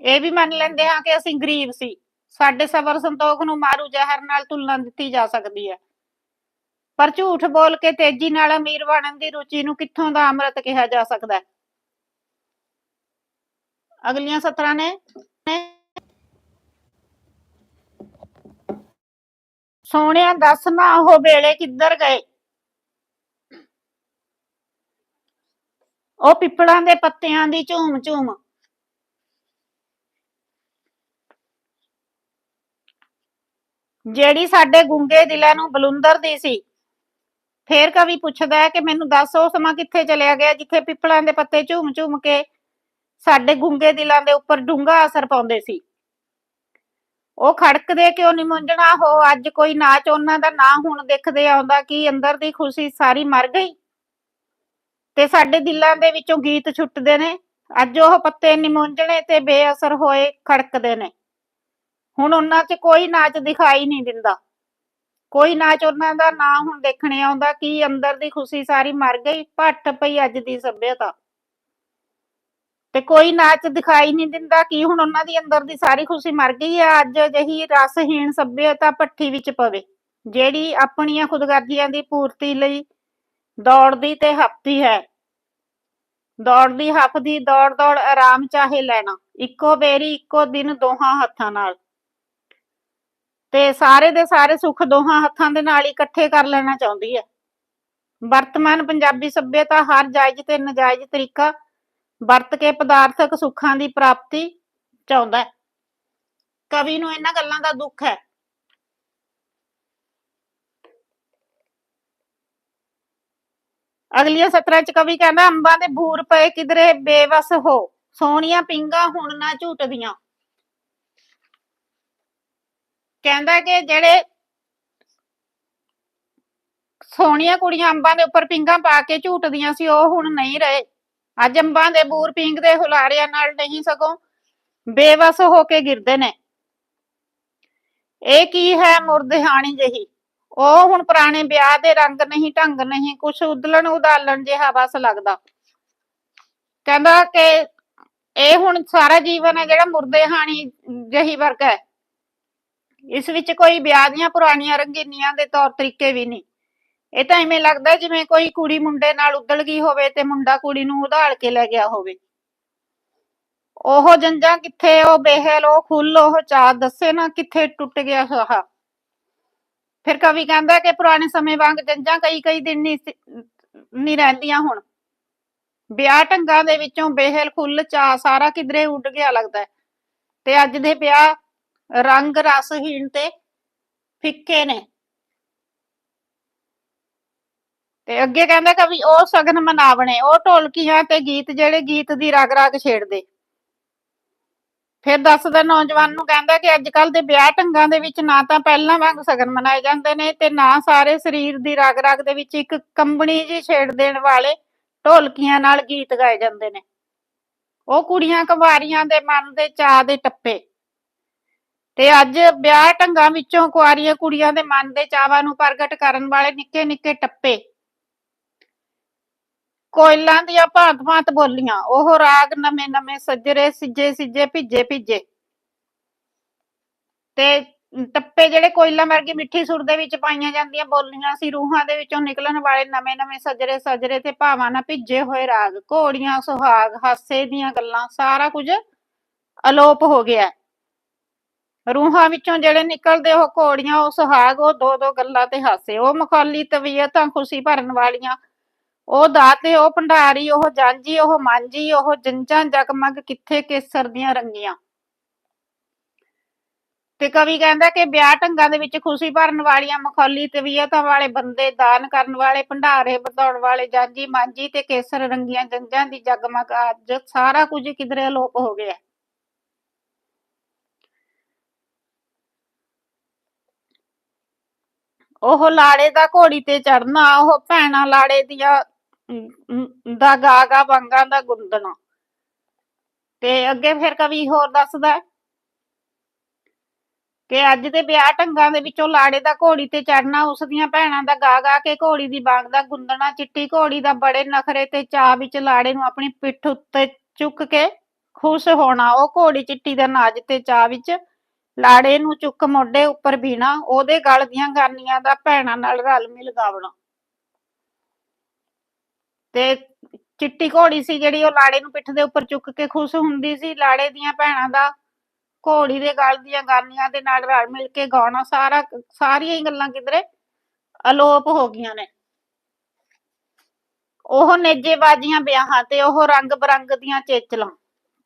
ਇਹ ਵੀ ਮੰਨ ਲੈਂਦੇ ਹਾਂ ਕਿ ਅਸੀਂ ਗਰੀਬ ਸੀ। ਸਾਡੇ ਸਬਰ ਸੰਤੋਖ ਨੂੰ ਮਾਰੂ ਜ਼ਹਿਰ ਨਾਲ ਤੁਲਨਾ ਦਿੱਤੀ ਜਾ ਸਕਦੀ ਹੈ। ਪਰ ਝੂਠ ਬੋਲ ਕੇ ਤੇਜ਼ੀ ਨਾਲ ਅਮੀਰ ਬਣਨ ਦੀ ਰੁਚੀ ਨੂੰ ਕਿੱਥੋਂ ਦਾ ਅੰਮ੍ਰਿਤ ਕਿਹਾ ਜਾ ਸਕਦਾ ਹੈ? ਅਗਲੀਆਂ ਸਤਰਾਂ ਨੇ ਸੋਹਣਿਆ ਦੱਸ ਨਾ ਉਹ ਵੇਲੇ ਕਿੱਧਰ ਗਏ? ਉਹ ਪਿੱਪਲਾਂ ਦੇ ਪੱਤਿਆਂ ਦੀ ਝੂਮ ਝੂਮ। ਜਿਹੜੀ ਸਾਡੇ ਗੁੰਗੇ ਦਿਲਾਂ ਨੂੰ ਬਲੁੰਦਰਦੀ ਸੀ, ਫੇਰ ਕਵੀ ਪੁੱਛਦਾ ਹੈ ਕਿ ਮੈਨੂੰ ਦੱਸ ਉਹ ਸਮਾਂ ਕਿੱਥੇ ਚਲਿਆ ਗਿਆ ਜਿੱਥੇ ਪਿੱਪਲਾਂ ਦੇ ਪੱਤੇ ਝੂਮ ਝੂਮ ਕੇ ਸਾਡੇ ਗੁੰਗੇ ਦਿਲਾਂ ਦੇ ਉੱਪਰ ਡੂੰਘਾ ਅਸਰ ਪਾਉਂਦੇ ਸੀ। ਉਹ ਖੜਕਦੇ ਕਿਉਂ ਨਹੀਂ ਮੁੰਝਣਾ ਹੋ, ਅੱਜ ਕੋਈ ਨਾਚ ਉਹਨਾਂ ਦਾ ਨਾ ਹੁਣ ਦੇਖਦੇ ਆਉਂਦਾ ਕਿ ਅੰਦਰ ਦੀ ਖੁਸ਼ੀ ਸਾਰੀ ਮਰ ਗਈ। ਤੇ ਸਾਡੇ ਦਿਲਾਂ ਦੇ ਵਿੱਚੋਂ ਗੀਤ ਛੁੱਟਦੇ ਨੇ। ਅੱਜ ਉਹ ਪੱਤੇ ਨਿਮੁੰਝਣੇ ਤੇ ਬੇਅਸਰ ਹੋਏ ਖੜਕਦੇ ਨੇ। ਹੁਣ ਉਹਨਾਂ 'ਚ ਕੋਈ ਨਾਚ ਦਿਖਾਈ ਨਹੀਂ ਦਿੰਦਾ। ਕੋਈ ਨਾਚ ਉਹਨਾਂ ਦਾ ਨਾ ਹੁਣ ਦੇਖਣੇ ਆਉਂਦਾ ਕਿ ਅੰਦਰ ਦੀ ਖੁਸ਼ੀ ਸਾਰੀ ਮਰ ਗਈ ਭੱਠ ਪਈ ਅੱਜ ਦੀ ਸਭਿਅਤਾ। ਤੇ ਕੋਈ ਨਾਚ ਦਿਖਾਈ ਨਹੀਂ ਦਿੰਦਾ ਕਿ ਹੁਣ ਉਹਨਾਂ ਦੀ ਅੰਦਰ ਦੀ ਸਾਰੀ ਖੁਸ਼ੀ ਮਰ ਗਈ ਆ ਅੱਜ ਅਜਿਹੀ ਰਸਹੀਣ ਸਭਿਅਤਾ ਭੱਠੀ ਵਿੱਚ ਪਵੇ, ਜਿਹੜੀ ਆਪਣੀਆਂ ਖੁਦਗਰਜ਼ੀਆਂ ਦੀ ਪੂਰਤੀ ਲਈ ਦੌੜਦੀ ਤੇ ਹੱਪਦੀ ਹੈ। ਦੌੜਦੀ ਹੱਪਦੀ ਦੌੜ ਦੌੜ ਆਰਾਮ ਚਾਹੇ ਲੈਣਾ, ਇੱਕੋ ਬੇਰੀ, ਇੱਕੋ ਦਿਨ ਦੋਹਾਂ ਹੱਥਾਂ ਨਾਲ। ਤੇ ਸਾਰੇ ਦੇ ਸਾਰੇ ਸੁੱਖ ਦੋਹਾਂ ਹੱਥਾਂ ਦੇ ਨਾਲ ਇਕੱਠੇ ਕਰ ਲੈਣਾ ਚਾਹੁੰਦੀ ਹੈ। ਵਰਤਮਾਨ ਪੰਜਾਬੀ ਸੱਭਿਅਤਾ ਹਰ ਜਾਇਜ਼ ਤੇ ਨਜਾਇਜ਼ ਤਰੀਕਾ ਵਰਤ ਕੇ ਪਦਾਰਥਕ ਸੁੱਖਾਂ ਦੀ ਪ੍ਰਾਪਤੀ ਚਾਹੁੰਦਾ ਹੈ। ਕਵੀ ਨੂੰ ਇਹਨਾਂ ਗੱਲਾਂ ਦਾ ਦੁੱਖ ਹੈ। ਅਗਲੀਆਂ ਸਤਰਾਂ ਚ ਕਵੀ ਕਹਿੰਦਾ, ਅੰਬਾਂ ਦੇ ਬੂਰ ਪਏ ਕਿਧਰੇ, ਬੇਵਸ ਹੋ, ਸੋਹਣੀਆਂ ਪਿੰਗਾ ਹੁਣ ਨਾ ਝੂਟਦੀਆਂ। ਕਹਿੰਦਾ ਕਿ ਜਿਹੜੇ ਸੋਹਣੀਆਂ ਕੁੜੀਆਂ ਅੰਬਾਂ ਦੇ ਉੱਪਰ ਪਿੰਗਾ ਪਾ ਕੇ ਝੂਟਦੀਆਂ ਸੀ, ਉਹ ਹੁਣ ਨਹੀਂ ਰਹੇ। ਅੱਜ ਅੰਬਾਂ ਦੇ ਬੂਰ ਪਿੰਗਦੇ ਹੁਲਾਰਿਆਂ ਨਾਲ ਨਹੀਂ ਸਗੋਂ ਬੇਵਸ ਹੋ ਕੇ ਗਿਰਦੇ ਨੇ। ਇਹ ਕੀ ਹੈ ਮੁਰਦਹਾਣੀ ਜਹੀ? ਉਹ ਹੁਣ ਪੁਰਾਣੇ ਵਿਆਹ ਦੇ ਰੰਗ ਨਹੀਂ, ਢੰਗ ਨਹੀਂ, ਕੁਛ ਉਦਲਣ ਉਦਾਲਣ ਜਿਹਾ ਬਸ ਲੱਗਦਾ। ਕਹਿੰਦਾ ਕਿ ਇਹ ਹੁਣ ਸਾਰਾ ਜੀਵਨ ਹੈ ਜਿਹੜਾ ਮੁਰਦਹਾਣੀ ਜਹੀ ਵਰਗਾ ਹੈ। ਇਸ ਵਿੱਚ ਕੋਈ ਵਿਆਹ ਦੀਆਂ ਪੁਰਾਣੀਆਂ ਰੰਗੀਨੀਆਂ ਦੇ ਤੌਰ ਤਰੀਕੇ ਵੀ ਨਹੀਂ। ਇਹ ਤਾਂ ਐਵੇਂ ਲੱਗਦਾ ਜਿਵੇਂ ਕੋਈ ਕੁੜੀ ਮੁੰਡੇ ਨਾਲ ਉਦਲ ਗਈ ਹੋਵੇ ਤੇ ਮੁੰਡਾ ਕੁੜੀ ਨੂੰ ਉਧਾਲ ਕੇ ਲੈ ਗਿਆ ਹੋਵੇ। ਉਹ ਜੰਜਾਂ ਕਿੱਥੇ ਉਹ ਬੇਹਲ, ਉਹ ਖੁੱਲ, ਉਹ ਚਾਹ ਦੱਸੇ ਨਾ ਕਿੱਥੇ ਟੁੱਟ ਗਿਆ ਸਾਹਾ ਫਿਰ ਕਵੀ ਕਹਿੰਦਾ ਕਿ ਪੁਰਾਣੇ ਸਮੇਂ ਵਾਂਗ ਜੰਜਾਂ ਕਈ ਕਈ ਦਿਨ ਨਹੀਂ ਸੀ- ਨਹੀਂ ਰਹਿੰਦੀਆਂ ਹੁਣ। ਵਿਆਹ ਢੰਗਾਂ ਦੇ ਵਿੱਚੋਂ ਬੇਹਲ ਖੁੱਲ ਚਾ ਸਾਰਾ ਕਿਧਰੇ ਉੱਡ ਗਿਆ ਲੱਗਦਾ ਹੈ। ਤੇ ਅੱਜ ਦੇ ਵਿਆਹ ਰੰਗ ਰਸਹੀਣ ਤੇ ਫਿੱਕੇ ਨੇ। ਤੇ ਅੱਗੇ ਕਹਿੰਦਾ ਕਵੀ, ਉਹ ਸਗਨ ਮਨਾਵਣੇ, ਉਹ ਢੋਲਕੀਆਂ ਤੇ ਗੀਤ ਜਿਹੜੇ ਗੀਤ ਦੀ ਰਗ ਰਗ ਛੇੜਦੇ। ਫਿਰ ਦੱਸਦਾ ਨੌਜਵਾਨ ਨੂੰ ਕਹਿੰਦਾ ਕਿ ਅੱਜ ਕੱਲ ਦੇ ਵਿਆਹ ਢੰਗਾਂ ਦੇ ਵਿੱਚ ਨਾ ਤਾਂ ਪਹਿਲਾਂ ਵਾਂਗ ਸਗਨ ਮਨਾਏ ਜਾਂਦੇ ਨੇ ਤੇ ਨਾ ਸਾਰੇ ਸਰੀਰ ਦੀ ਰਗ ਰਗ ਦੇ ਵਿੱਚ ਇੱਕ ਕੰਬਣੀ ਜੀ ਛੇੜ ਦੇਣ ਵਾਲੇ ਢੋਲਕੀਆਂ ਨਾਲ ਗੀਤ ਗਾਏ ਜਾਂਦੇ ਨੇ। ਉਹ ਕੁੜੀਆਂ ਕੁਵਾਰੀਆਂ ਦੇ ਮਨ ਦੇ ਚਾਹ ਦੇ ਟੱਪੇ। ਤੇ ਅੱਜ ਵਿਆਹ ਢੰਗਾਂ ਵਿੱਚੋਂ ਕੁਆਰੀਆਂ ਕੁੜੀਆਂ ਦੇ ਮਨ ਦੇ ਚਾਵਾਂ ਨੂੰ ਪ੍ਰਗਟ ਕਰਨ ਵਾਲੇ ਨਿੱਕੇ ਨਿੱਕੇ ਟੱਪੇ। ਕੋਇਲਾਂ ਦੀਆਂ ਭਾਂਤ ਭਾਂਤ ਬੋਲੀਆਂ, ਉਹ ਰਾਗ ਨਵੇਂ ਨਵੇਂ ਸੱਜਰੇ, ਸਿੱਜੇ ਸਿੱਜੇ, ਭਿੱਜੇ ਭਿੱਜੇ। ਤੇ ਟੱਪੇ ਜਿਹੜੇ ਕੋਇਲਾਂ ਵਰਗੀ ਮਿੱਠੀ ਸੁਰ ਦੇ ਵਿੱਚ ਪਾਈਆਂ ਜਾਂਦੀਆਂ ਬੋਲੀਆਂ ਸੀ, ਰੂਹਾਂ ਦੇ ਵਿੱਚੋਂ ਨਿਕਲਣ ਵਾਲੇ ਨਵੇਂ ਨਵੇਂ ਸੱਜਰੇ ਸੱਜਰੇ ਤੇ ਭਾਵਾਂ ਨਾਲ ਭਿੱਜੇ ਹੋਏ ਰਾਗ, ਘੋੜੀਆਂ, ਸੁਹਾਗ, ਹਾਸੇ ਦੀਆਂ ਗੱਲਾਂ, ਸਾਰਾ ਕੁਝ ਅਲੋਪ ਹੋ ਗਿਆ। ਰੂਹਾਂ ਵਿੱਚੋਂ ਜਿਹੜੇ ਨਿਕਲਦੇ ਉਹ ਘੋੜੀਆਂ, ਉਹ ਸੁਹਾਗ, ਉਹ ਦੋ ਦੋ ਗੱਲਾਂ ਤੇ ਹਾਸੇ, ਉਹ ਮਖੌਲੀ ਤਵੀਅਤਾਂ ਖੁਸ਼ੀ ਭਰਨ ਵਾਲੀਆਂ ਉਹ ਦਾਤੇ, ਉਹ ਭੰਡਾਰੀ, ਉਹ ਜਾਂਜੀ ਉਹ ਮਾਂਜੀ ਉਹ ਜੰਜਾਂ ਜਗਮਗ ਕਿੱਥੇ ਕੇਸਰ ਦੀਆਂ ਰੰਗੀਆਂ। ਤੇ ਕਵੀ ਕਹਿੰਦਾ ਕਿ ਵਿਆਹ ਢੰਗਾਂ ਦੇ ਵਿੱਚ ਖੁਸ਼ੀ ਭਰਨ ਵਾਲੀਆਂ ਮਖੌਲੀ ਤਵੀਅਤਾਂ ਵਾਲੇ ਬੰਦੇ, ਦਾਨ ਕਰਨ ਵਾਲੇ, ਭੰਡਾਰੇ ਵਧਾਉਣ ਵਾਲੇ ਜਾਂਜੀ ਮਾਂਜੀ ਤੇ ਕੇਸਰ ਰੰਗੀਆਂ ਜੰਜਾਂ ਦੀ ਜਗਮਗ, ਅੱਜ ਸਾਰਾ ਕੁਝ ਕਿਧਰੇ ਅਲੋਪ ਹੋ ਗਿਆ। ਉਹ ਲਾੜੇ ਦਾ ਘੋੜੀ ਤੇ ਚੜਨਾ ਉਹ ਭੈਣਾ ਲਾੜੇ ਦੀਆਂ ਦਾ ਗਾਗਾ ਬੰਗਾਂ ਦਾ ਗੁੰਦਣਾ। ਤੇ ਅੱਗੇ ਫਿਰ ਕਵੀ ਹੋਰ ਦੱਸਦਾ ਕਿ ਅੱਜ ਦੇ ਵਿਆਹ ਢੰਗਾਂ ਦੇ ਵਿੱਚੋਂ ਲਾੜੇ ਦਾ ਘੋੜੀ ਤੇ ਚੜਨਾ ਉਸ ਦੀਆਂ ਭੈਣਾਂ ਦਾ ਗਾ ਗਾ ਕੇ ਘੋੜੀ ਦੀ ਬਾਗ ਦਾ ਗੁੰਦਣਾ, ਚਿੱਟੀ ਘੋੜੀ ਦਾ ਬੜੇ ਨਖਰੇ ਤੇ ਚਾਅ ਵਿੱਚ ਲਾੜੇ ਨੂੰ ਆਪਣੀ ਪਿੱਠ ਉੱਤੇ ਚੁੱਕ ਕੇ ਖੁਸ਼ ਹੋਣਾ, ਉਹ ਘੋੜੀ ਚਿੱਟੀ ਦਾ ਨਾਜ ਤੇ ਚਾਅ ਵਿੱਚ ਲਾੜੇ ਨੂੰ ਚੁੱਕ ਮੋਢੇ ਉੱਪਰ ਬੀਣਾ, ਉਹਦੇ ਗਲ ਦੀਆਂ ਗਾਨੀਆਂ ਦਾ ਭੈਣਾਂ ਨਾਲ ਰਲ ਮਿਲ ਗਾਵਣਾ। ਤੇ ਚਿੱਟੀ ਘੋੜੀ ਸੀ ਜਿਹੜੀ ਉਹ ਲਾੜੇ ਨੂੰ ਪਿੱਠ ਦੇ ਉੱਪਰ ਚੁੱਕ ਕੇ ਖੁਸ਼ ਹੁੰਦੀ ਸੀ। ਲਾੜੇ ਦੀਆਂ ਭੈਣਾਂ ਦਾ ਘੋੜੀ ਦੇ ਗਲ ਦੀਆਂ ਗਾਨੀਆਂ ਦੇ ਨਾਲ ਰਲ ਮਿਲ ਕੇ ਗਾਉਣਾ ਸਾਰਾ, ਸਾਰੀਆਂ ਹੀ ਗੱਲਾਂ ਕਿਧਰੇ ਅਲੋਪ ਹੋ ਗਈਆਂ ਨੇ। ਉਹ ਨੇਜੇ ਬਾਜੀਆਂ ਵਿਆਹਾਂ ਤੇ ਉਹ ਰੰਗ ਬਰੰਗ ਦੀਆਂ ਚੇਚਲਾਂ,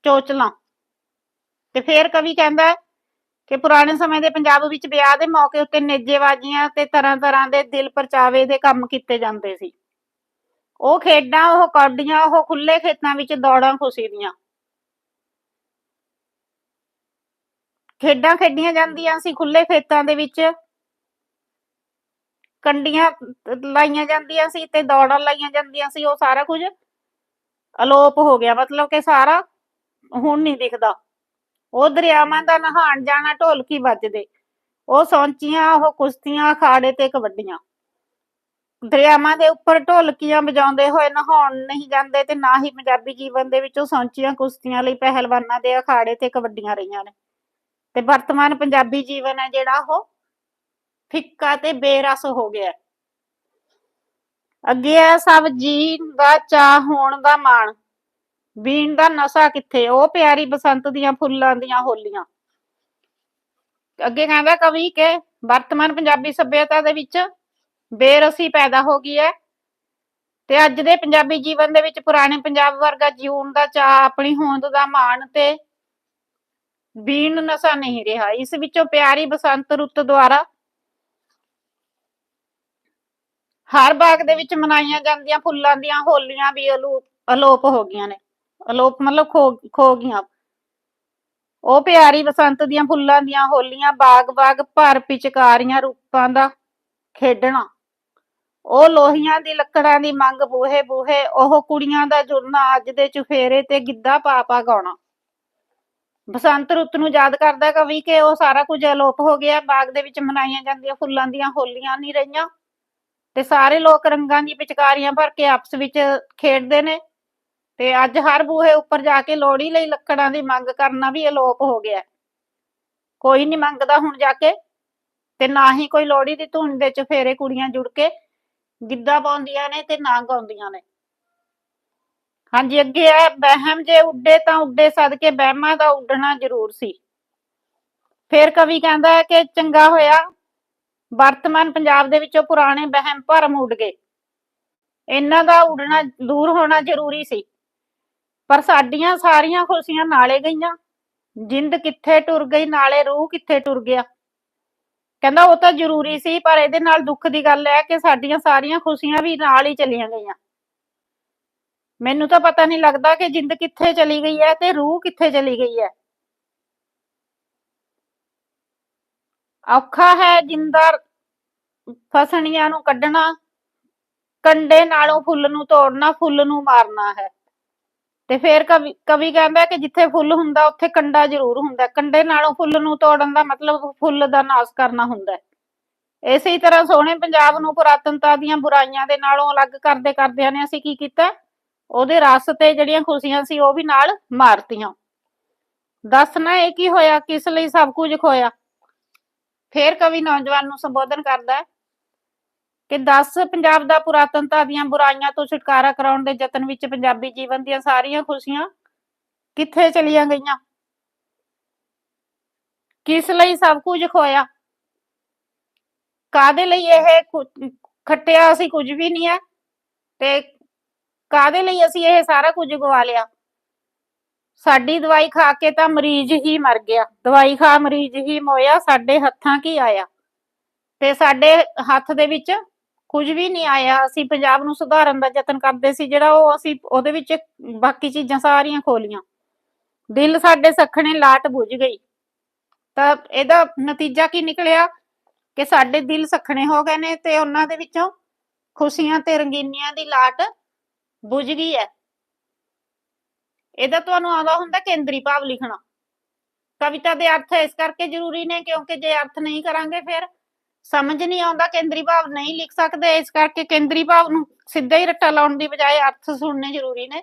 ਚੋਚਲਾਂ। ਤੇ ਫੇਰ ਕਵੀ ਕਹਿੰਦਾ ਕਿ ਪੁਰਾਣੇ ਸਮੇਂ ਦੇ ਪੰਜਾਬ ਵਿੱਚ ਵਿਆਹ ਦੇ ਮੌਕੇ ਉੱਤੇ ਨੇਜੇ ਬਾਜੀਆਂ ਤੇ ਤਰ੍ਹਾਂ ਤਰ੍ਹਾਂ ਦੇ ਦਿਲ ਪਰਚਾਵੇ ਦੇ ਕੰਮ ਕੀਤੇ ਜਾਂਦੇ ਸੀ। ਉਹ ਖੇਡਾਂ ਉਹ ਕੌਡੀਆਂ ਉਹ ਖੁੱਲੇ ਖੇਤਾਂ ਵਿੱਚ ਦੌੜਾਂ ਖੁਸ਼ੀ ਦੀਆਂ। ਖੇਡਾਂ ਖੇਡੀਆਂ ਜਾਂਦੀਆਂ ਸੀ ਖੁੱਲੇ ਖੇਤਾਂ ਦੇ ਵਿੱਚ। ਕੰਡੀਆਂ ਲਾਈਆਂ ਜਾਂਦੀਆਂ ਸੀ ਤੇ ਦੌੜਾਂ ਲਾਈਆਂ ਜਾਂਦੀਆਂ ਸੀ, ਉਹ ਸਾਰਾ ਕੁਝ ਅਲੋਪ ਹੋ ਗਿਆ। ਮਤਲਬ ਕਿ ਸਾਰਾ ਹੁਣ ਨਹੀਂ ਦਿਖਦਾ। ਉਹ ਦਰਿਆਵਾਂ ਦਾ ਨਹਾਣ ਜਾਣਾ ਢੋਲਕੀ ਵੱਜਦੇ। ਉਹ ਸੌਂਚੀਆਂ, ਉਹ ਕੁਸ਼ਤੀਆਂ, ਅਖਾੜੇ ਤੇ ਕਬੱਡੀਆਂ। ਦਰਿਆਵਾਂ ਦੇ ਉੱਪਰ ਢੋਲਕੀਆਂ ਵਜਾਉਂਦੇ ਹੋਏ, ਨਹਾਉਣ ਨਹੀਂ ਜਾਂਦੇ ਤੇ ਨਾ ਹੀ ਪੰਜਾਬੀ ਜੀਵਨ ਦੇ ਵਿੱਚ ਉਹ ਸੌਂਚੀਆਂ ਕੁਸ਼ਤੀਆਂ ਲਈ ਪਹਿਲਵਾਨਾਂ ਦੇ ਅਖਾੜੇ ਤੇ ਕਬੱਡੀਆਂ ਰਹੀਆਂ ਨੇ। ਤੇ ਵਰਤਮਾਨ ਪੰਜਾਬੀ ਜੀਵਨ ਹੈ ਜਿਹੜਾ ਉਹ ਫਿੱਕਾ ਤੇ ਬੇਰਸ ਹੋ ਗਿਆ। ਅੱਗੇ ਆ ਸਭ, ਜੀਣ ਦਾ ਚਾਹ ਹੋਣ ਦਾ ਮਾਣ। ਬੀਣ ਦਾ ਨਸ਼ਾ ਕਿੱਥੇ? ਉਹ ਪਿਆਰੀ ਬਸੰਤ ਦੀਆਂ ਫੁੱਲਾਂ ਦੀਆਂ ਹੋਲੀਆਂ। ਅੱਗੇ ਕਹਿੰਦਾ ਕਵੀ ਕਿ ਵਰਤਮਾਨ ਪੰਜਾਬੀ ਸੱਭਿਅਤਾ ਦੇ ਵਿੱਚ ਬੇਰਸੀ ਪੈਦਾ ਹੋ ਗਈ ਹੈ। ਤੇ ਅੱਜ ਦੇ ਪੰਜਾਬੀ ਜੀਵਨ ਦੇ ਵਿੱਚ ਪੁਰਾਣੇ ਪੰਜਾਬ ਵਰਗਾ ਜਿਉਣ ਦਾ ਚਾਹ ਆਪਣੀ ਹੋਂਦ ਦਾ ਮਾਣ ਤੇ ਬੀਣ ਨਸ਼ਾ ਨਹੀਂ ਰਿਹਾ। ਇਸ ਵਿੱਚੋਂ ਪਿਆਰੀ ਬਸੰਤ ਰੁੱਤ ਦੁਆਰਾ ਹਰ ਬਾਗ ਦੇ ਵਿੱਚ ਮਨਾਈਆਂ ਜਾਂਦੀਆਂ ਫੁੱਲਾਂ ਦੀਆਂ ਹੋਲੀਆਂ ਵੀ ਅਲੋਪ ਅਲੋਪ ਹੋ ਗਈਆਂ ਨੇ। ਅਲੋਪ ਮਤਲਬ ਖੋ ਖੋ ਗਈਆਂ। ਉਹ ਪਿਆਰੀ ਬਸੰਤ ਦੀਆਂ ਫੁੱਲਾਂ ਦੀਆਂ ਹੋਲੀਆਂ ਬਾਗ-ਬਾਗ ਭਰ ਪਿਚਕਾਰੀਆਂ ਰੂਪਾਂ ਦਾ ਖੇਡਣਾ। ਉਹ ਲੋਹੀਆਂ ਦੀ ਲੱਕੜਾਂ ਦੀ ਮੰਗ ਬੂਹੇ ਬੂਹੇ, ਉਹ ਕੁੜੀਆਂ ਦਾ ਜੁਰਨਾ ਅੱਜ ਦੇ ਚੁਫੇਰੇ ਤੇ ਗਿੱਧਾ ਪਾ ਪਾ ਗਾਉਣਾ। ਬਸੰਤ ਰੁੱਤ ਨੂੰ ਯਾਦ ਕਰਦਾ ਕਵੀ ਕਿ ਉਹ ਸਾਰਾ ਕੁਝ ਅਲੋਪ ਹੋ ਗਿਆ, ਬਾਗ ਦੇ ਵਿੱਚ ਮਨਾਈਆਂ ਜਾਂਦੀਆਂ ਫੁੱਲਾਂ ਦੀਆਂ ਹੋਲੀਆਂ ਨਹੀਂ ਰਹੀਆਂ ਤੇ ਸਾਰੇ ਲੋਕ ਰੰਗਾਂ ਦੀ ਪਿਚਕਾਰੀਆਂ ਭਰ ਕੇ ਆਪਸ ਵਿੱਚ ਖੇਡਦੇ ਨੇ ਤੇ ਅੱਜ ਹਰ ਬੂਹੇ ਉੱਪਰ ਜਾ ਕੇ ਲੋਹੜੀ ਲਈ ਲੱਕੜਾਂ ਦੀ ਮੰਗ ਕਰਨਾ ਵੀ ਅਲੋਪ ਹੋ ਗਿਆ। ਕੋਈ ਨਹੀਂ ਮੰਗਦਾ ਹੁਣ ਜਾ ਕੇ ਤੇ ਨਾ ਹੀ ਕੋਈ ਲੋਹੜੀ ਦੀ ਧੁਨ ਦੇ ਚੁਫੇਰੇ ਕੁੜੀਆਂ ਜੁੜ ਕੇ ਗਿੱਧਾ ਪਾਉਂਦੀਆਂ ਨੇ ਤੇ ਨਾ ਗਾਉਂਦੀਆਂ ਨੇ। ਹਾਂਜੀ, ਅੱਗੇ ਆ ਬਹਿਮ ਜੇ ਉੱਡੇ ਤਾਂ ਉੱਡੇ ਸਦਕੇ ਬਹਿਮਾਂ ਦਾ ਉੱਡਣਾ ਜ਼ਰੂਰ ਸੀ। ਫਿਰ ਕਵੀ ਕਹਿੰਦਾ ਹੈ ਕਿ ਚੰਗਾ ਹੋਇਆ, ਵਰਤਮਾਨ ਪੰਜਾਬ ਦੇ ਵਿੱਚੋਂ ਪੁਰਾਣੇ ਬਹਿਮ ਭਰਮ ਉੱਡ ਗਏ। ਇਹਨਾਂ ਦਾ ਉੱਡਣਾ ਦੂਰ ਹੋਣਾ ਜ਼ਰੂਰੀ ਸੀ। ਪਰ ਸਾਡੀਆਂ ਸਾਰੀਆਂ ਖੁਸ਼ੀਆਂ ਨਾਲੇ ਗਈਆਂ। ਜਿੰਦ ਕਿੱਥੇ ਟੁਰ ਗਈ, ਨਾਲੇ ਰੂਹ ਕਿੱਥੇ ਟੁਰ ਗਿਆ। ਕਹਿੰਦਾ ਉਹ ਤਾਂ ਜ਼ਰੂਰੀ ਸੀ, ਪਰ ਇਹਦੇ ਨਾਲ ਦੁੱਖ ਦੀ ਗੱਲ ਹੈ ਕਿ ਸਾਡੀਆਂ ਸਾਰੀਆਂ ਖੁਸ਼ੀਆਂ ਵੀ ਨਾਲ ਹੀ ਚਲੀਆਂ ਗਈਆਂ। ਮੈਨੂੰ ਤਾਂ ਪਤਾ ਨਹੀਂ ਲੱਗਦਾ ਕਿ ਜਿੰਦ ਕਿੱਥੇ ਚਲੀ ਗਈ ਹੈ ਤੇ ਰੂਹ ਕਿੱਥੇ ਚਲੀ ਗਈ ਹੈ। ਔਖਾ ਹੈ ਜਿੰਦਰ ਫਸਣੀਆਂ ਨੂੰ ਕੱਢਣਾ, ਕੰਡੇ ਨਾਲੋਂ ਫੁੱਲ ਨੂੰ ਤੋੜਨਾ, ਫੁੱਲ ਨੂੰ ਮਾਰਨਾ ਹੈ। ਤੇ ਫਿਰ ਕਵੀ ਕਵੀ ਕਹਿੰਦਾ ਕਿ ਜਿੱਥੇ ਫੁੱਲ ਹੁੰਦਾ ਉੱਥੇ ਕੰਡਾ ਜ਼ਰੂਰ ਹੁੰਦਾ। ਹੈ। ਕੰਡੇ ਨਾਲੋਂ ਫੁੱਲ ਨੂੰ ਤੋੜਨ ਦਾ ਮਤਲਬ ਫੁੱਲ ਦਾ ਨਾਸ਼ ਕਰਨਾ ਹੁੰਦਾ ਇਸੇ ਤਰ੍ਹਾਂ ਸੋਹਣੇ ਪੰਜਾਬ ਨੂੰ ਪੁਰਾਤਨਤਾ ਦੀਆਂ ਬੁਰਾਈਆਂ ਦੇ ਨਾਲੋਂ ਅਲੱਗ ਕਰਦੇ ਕਰਦਿਆਂ ਨੇ ਅਸੀਂ ਕੀ ਕੀਤਾ? ਉਹਦੇ ਰਸ ਤੇ ਜਿਹੜੀਆਂ ਖੁਸ਼ੀਆਂ ਸੀ ਉਹ ਵੀ ਨਾਲ ਮਾਰਤੀਆਂ। ਦੱਸਣਾ ਇਹ ਕੀ ਹੋਇਆ? ਕਿਸ ਲਈ ਸਭ ਕੁਝ ਖੋਇਆ? ਫੇਰ ਕਵੀ ਨੌਜਵਾਨ ਨੂੰ ਸੰਬੋਧਨ ਕਰਦਾ ਹੈ ਕਿ 10 ਪੰਜਾਬ ਦਾ ਪੁਰਾਤਨਤਾ ਦੀਆਂ ਬੁਰਾਈਆਂ ਤੋਂ ਛੁਟਕਾਰਾ ਕਰਾਉਣ ਦੇ ਯਤਨ ਵਿੱਚ ਪੰਜਾਬੀ ਜੀਵਨ ਦੀਆਂ ਸਾਰੀਆਂ ਖੁਸ਼ੀਆਂ ਕਿੱਥੇ ਚਲੀਆਂ ਗਈਆਂ? ਕਿਸ ਲਈ ਸਭ ਕੁਝ ਖੋਇਆ? ਕਾਦੇ ਲਈ ਇਹ ਕੁ- ਖੱਟਿਆ ਅਸੀਂ ਕੁਝ ਵੀ ਨਹੀਂ ਹੈ? ਤੇ ਕਾਦੇ ਲਈ ਅਸੀਂ ਇਹ ਸਾਰਾ ਕੁਝ ਗਵਾ ਲਿਆ? ਸਾਡੀ ਦਵਾਈ ਖਾ ਕੇ ਤਾਂ ਮਰੀਜ਼ ਹੀ ਮਰ ਗਿਆ। ਦਵਾਈ ਖਾ ਮਰੀਜ਼ ਹੀ ਮੋਇਆ, ਸਾਡੇ ਹੱਥਾਂ ਕੀ ਆਇਆ? ਤੇ ਸਾਡੇ ਹੱਥ ਦੇ ਵਿੱਚ ਕੁਝ ਵੀ ਨਹੀਂ ਆਇਆ। ਅਸੀਂ ਪੰਜਾਬ ਨੂੰ ਸੁਧਾਰਨ ਦਾ ਯਤਨ ਕਰਦੇ ਸੀ, ਜਿਹੜਾ ਉਹ ਅਸੀਂ ਉਹਦੇ ਵਿੱਚ ਬਾਕੀ ਚੀਜ਼ਾਂ ਸਾਰੀਆਂ ਖੋਲੀਆਂ। ਦਿਲ ਸਾਡੇ ਸਖਣੇ ਲਾਟ ਬੁਝ ਗਈ। ਤਾਂ ਇਹਦਾ ਨਤੀਜਾ ਕੀ ਨਿਕਲਿਆ? ਕਿ ਸਾਡੇ ਦਿਲ ਸਖਣੇ ਹੋ ਗਏ ਨੇ ਤੇ ਉਹਨਾਂ ਦੇ ਵਿੱਚੋਂ ਖੁਸ਼ੀਆਂ ਤੇ ਰੰਗੀਨੀਆਂ ਦੀ ਲਾਟ ਬੁਝ ਗਈ ਹੈ। ਇਹਦਾ ਤੁਹਾਨੂੰ ਆਉਂਦਾ ਹੁੰਦਾ ਕੇਂਦਰੀ ਭਾਵ ਲਿਖਣਾ। ਕਵਿਤਾ ਦੇ ਅਰਥ ਇਸ ਕਰਕੇ ਜ਼ਰੂਰੀ ਨੇ ਕਿਉਂਕਿ ਜੇ ਅਰਥ ਨਹੀਂ ਕਰਾਂਗੇ ਫਿਰ ਸਮਝ ਨਹੀਂ ਆਉਂਦਾ, ਕੇਂਦਰੀ ਭਾਵ ਨਹੀਂ ਲਿਖ ਸਕਦੇ, ਇਸ ਕਰਕੇ ਕੇਂਦਰੀ ਭਾਵ ਨੂੰ ਸਿੱਧਾ ਹੀ ਰੱਟਾ ਲਾਉਣ ਦੀ ਬਜਾਏ ਅਰਥ ਸੁਣਨੇ ਜ਼ਰੂਰੀ ਨੇ।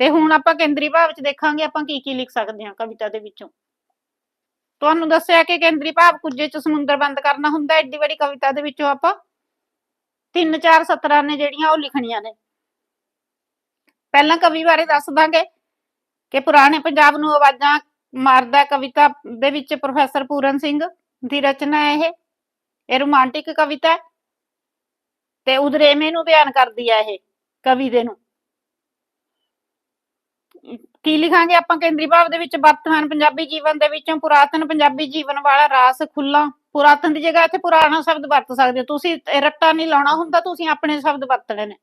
ਤੇ ਹੁਣ ਆਪਾਂ ਕੇਂਦਰੀ ਭਾਵ ਚ ਦੇਖਾਂਗੇ, ਆਪਾਂ ਕੀ ਕੀ ਲਿਖ ਸਕਦੇ ਹਾਂ ਕਵਿਤਾ ਦੇ ਵਿੱਚੋਂ। ਤੁਹਾਨੂੰ ਦੱਸਿਆ ਕਿ ਕੇਂਦਰੀ ਭਾਵ ਕੁਝੇ ਚ ਸਮੁੰਦਰ ਬੰਦ ਕਰਨਾ ਹੁੰਦਾ ਐਡੀ ਵੱਡੀ ਕਵਿਤਾ ਦੇ ਵਿੱਚੋਂ ਆਪਾਂ ਤਿੰਨ ਚਾਰ ਸਤਰਾਂ ਨੇ ਜਿਹੜੀਆਂ ਉਹ ਲਿਖਣੀਆਂ ਨੇ। ਪਹਿਲਾਂ ਕਵੀ ਬਾਰੇ ਦੱਸ ਦਾਂਗੇ ਕਿ ਪੁਰਾਣੇ ਪੰਜਾਬ ਨੂੰ ਆਵਾਜ਼ਾਂ ਮਾਰਦਾ ਕਵਿਤਾ ਦੇ ਵਿੱਚ ਪ੍ਰੋਫੈਸਰ ਪੂਰਨ ਸਿੰਘ ਦੀ ਰਚਨਾ ਹੈ ਇਹ। ਇਹ ਰੋਮਾਂਟਿਕ ਕਵਿਤਾ ਹੈ। ਤੇ ਉਦਰੇਵੇਂ ਨੂੰ ਬਿਆਨ ਕਰਦੀ ਹੈ ਇਹ ਕਵੀ ਦੇ ਨੂੰ। ਕੀ ਲਿਖਾਂਗੇ ਆਪਾਂ ਕੇਂਦਰੀ ਭਾਵ ਦੇ ਵਿੱਚ? ਵਰਤਮਾਨ ਪੰਜਾਬੀ ਜੀਵਨ ਦੇ ਵਿੱਚੋਂ ਪੁਰਾਤਨ ਪੰਜਾਬੀ ਜੀਵਨ ਵਾਲਾ ਰਾਸ ਖੁੱਲਾ ਪੁਰਾਤਨ ਦੀ ਜਗ੍ਹਾ ਇੱਥੇ ਪੁਰਾਣਾ ਸ਼ਬਦ ਵਰਤ ਸਕਦੇ ਹੋ। ਤੁਸੀਂ ਰੱਟਾ ਨਹੀਂ ਲਾਉਣਾ ਹੁੰਦਾ, ਤੁਸੀਂ ਆਪਣੇ ਸ਼ਬਦ ਵਰਤਣੇ ਨੇ।